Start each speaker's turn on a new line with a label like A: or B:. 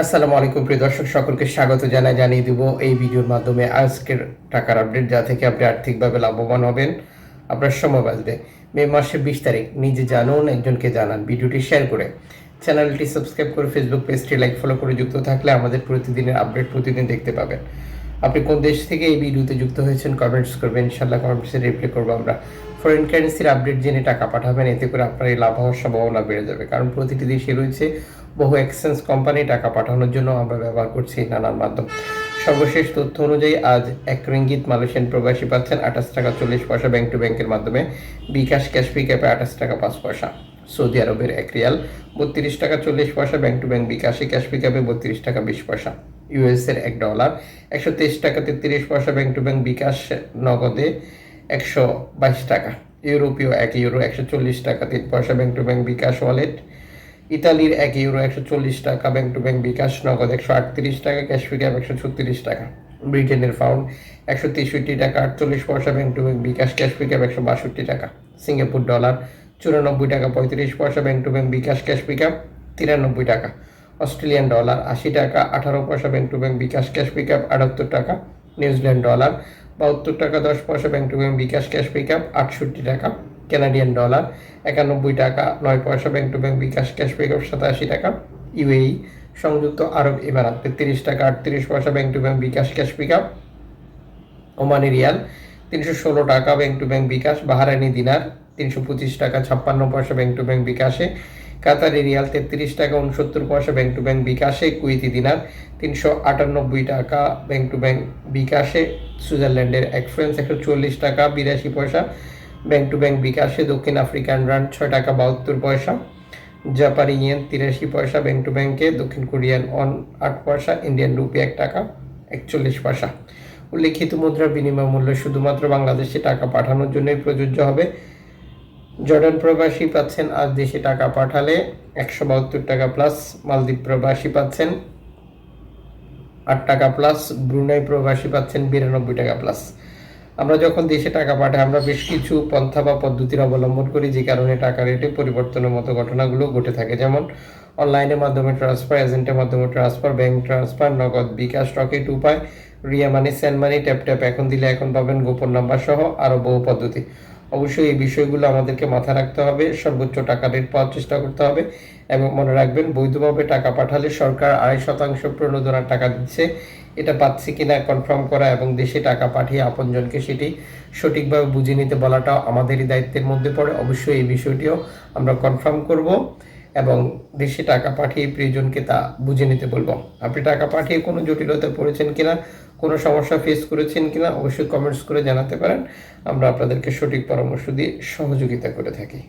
A: আসসালামু আলাইকুম, প্রিয় দর্শক, সকলকে স্বাগত জানাই, জানিয়ে দিব এই ভিডিওর মাধ্যমে আজকের টাকার আপডেট যা থেকে আপনি আর্থিকভাবে লাভবান হবেন আপনার সময় বাঁচবে। মে মাসের বিশ তারিখ, নিজে জানুন, একজনকে জানান, ভিডিওটি শেয়ার করে। চ্যানেলটি সাবস্ক্রাইব করে ফেসবুক পেজটি লাইক ফলো করে যুক্ত থাকলে আমাদের প্রতিদিনের আপডেট প্রতিদিন দেখতে পাবেন। আপনি কোন দেশ থেকে এই ভিডিওতে যুক্ত হয়েছেন কমেন্টস করবেন ইনশাল্লাহ কমেন্টসে রিপ্লাই করব আমরা। ফরেন কারেন্সির আপডেট জেনে টাকা পাঠাবেন, এতে করে আপনার এই লাভ হওয়ার সম্ভাবনা বেড়ে যাবে। কারণ প্রতিটি দেশে রয়েছে বহু এক্সচেঞ্জ কোম্পানি টাকা পাঠানোর জন্য আমরা ব্যবহার করছি নানান মাধ্যম। সর্বশেষ তথ্য অনুযায়ী আজ এক রিঙ্গিত মালয়েশিয়ান প্রবাসী পাচ্ছেন আঠাশ টাকা চল্লিশ পয়সা ব্যাংক টু ব্যাংকের মাধ্যমে, বিকাশ ক্যাশ পিক অ্যাপে আঠাশ টাকা পাঁচ পয়সা। সৌদি আরবের এক রিয়াল, বত্রিশ টাকা চল্লিশ পয়সা ব্যাংক টু ব্যাংক বিকাশে ক্যাশ পিক অ্যাপে বত্রিশ টাকা বিশ পয়সা। ইউএসের এক ডলার একশো তেইশ টাকা তেত্রিশ পয়সা ব্যাংক টু ব্যাংক বিকাশ নগদে একশো বাইশ টাকা, ইউরোপীয় এক ইউরো একশো চল্লিশ টাকা, তিন পয়সা bank to bank bKash wallet, ইতালির এক ইউরো একশো চল্লিশ টাকা, ব্যাংক টু ব্যাংক বিকাশ, নগদ একশো আটত্রিশ টাকা, ক্যাশ পিক অ্যাপ একশো ছত্রিশ টাকা, ব্রিটেনের পাউন্ড একশো তেষট্টি টাকা, আটচল্লিশ পয়সা bank to bank bKash, cash pick up একশো বাষট্টি টাকা, সিঙ্গাপুর ডলার চুরানব্বই টাকা, পঁয়ত্রিশ পয়সা bank to bank bKash, cash pick up তিরানব্বই টাকা, অস্ট্রেলিয়ান ডলার আশি টাকা, আঠারো পয়সা bank to bank bKash, cash pick up আটাত্তর টাকা নিউজিল্যান্ড ডলার, বাহাত্তর টাকা দশ পয়সা bank to bank bKash cash pick up আটষট্টি টাকা কানাডিয়ান ডলার, একানব্বই টাকা নয় পয়সা bank to bank bKash cash pick up সাতাশি টাকা ইউএই, সংযুক্ত আরব ইমারাত তেত্রিশ টাকা আটত্রিশ পয়সা bank to bank bKash cash pick up Omani riyal, তিনশো ষোলো টাকা bank to bank bKash, Bahraini dinar, তিনশো পঁচিশ টাকা ছাপ্পান্ন পয়সা ব্যাংক টু ব্যাংক বিকাশে কাতারি রিয়াল তেত্রিশ টাকা উনসত্তর পয়সা ব্যাংক টু ব্যাংক বিকাশে কুইতি দিনার তিনশো আটানব্বই টাকা ব্যাংক টু ব্যাংক বিকাশে, সুইজারল্যান্ডের এক ফ্রেন্স একশো চল্লিশ টাকা বিরাশি পয়সা ব্যাংক টু ব্যাংক বিকাশে, দক্ষিণ আফ্রিকান রান ছয় টাকা বাহাত্তর পয়সা, জাপানি ইয়েন তিরাশি পয়সা ব্যাংক টু ব্যাংকে দক্ষিণ কোরিয়ান অন আট পয়সা, ইন্ডিয়ান রুপি এক টাকা একচল্লিশ পয়সা। উল্লেখিত মুদ্রার বিনিময় মূল্য শুধুমাত্র বাংলাদেশে টাকা পাঠানোর জন্যই প্রযোজ্য হবে। জর্ডান প্রবাসী পাচ্ছেন, আজ দেশে টাকা পাঠালে একশো বাহাত্তর টাকা প্লাস মালদ্বীপ প্রবাসী পাচ্ছেন আট টাকা প্লাস ব্রুনাই প্রবাসী পাচ্ছেন বিরানব্বই টাকা প্লাস আমরা যখন দেশে টাকা পাঠাই, আমরা বেশ কিছু পন্থা বা পদ্ধতির অবলম্বন করি, যে কারণে টাকা রেটে পরিবর্তনের মতো ঘটনাগুলো ঘটে থাকে। যেমন, অনলাইনের মাধ্যমে ট্রান্সফার এজেন্টের মাধ্যমে transfer bank transfer Nagad bKash Rocket Upay, Ria money send money tap tap এখন দিলে এখন পাবেন গোপন নাম্বার সহ আরও বহু পদ্ধতি। অবশ্যই এই বিষয়গুলো আমাদেরকে মাথায় রাখতে হবে, সর্বোচ্চ টাকা রেট পাওয়ার চেষ্টা করতে হবে এবং মনে রাখবেন বৈধভাবে টাকা পাঠালে সরকার আড়াই শতাংশ প্রণোদনার টাকা দিচ্ছে। এটা পাচ্ছে কিনা কনফার্ম করা এবং দেশে টাকা পাঠিয়ে আপনজনকে সেটি সঠিকভাবে বুঝে নিতে বলাটাও আমাদেরই দায়িত্বের মধ্যে পড়ে। অবশ্যই এই বিষয়টিও আমরা কনফার্ম করব এবং দেশে টাকা পাঠিয়ে প্রিয়জনকে তা বুঝে নিতে বলব। আপনি টাকা পাঠিয়ে কোনো জটিলতায় পড়েছেন কিনা কোনো সমস্যা ফেস করেছেন কিনা অবশ্যই কমেন্টস করে জানাতে পারেন। আমরা আপনাদেরকে সঠিক পরামর্শ দিয়ে সহযোগিতা করে থাকি।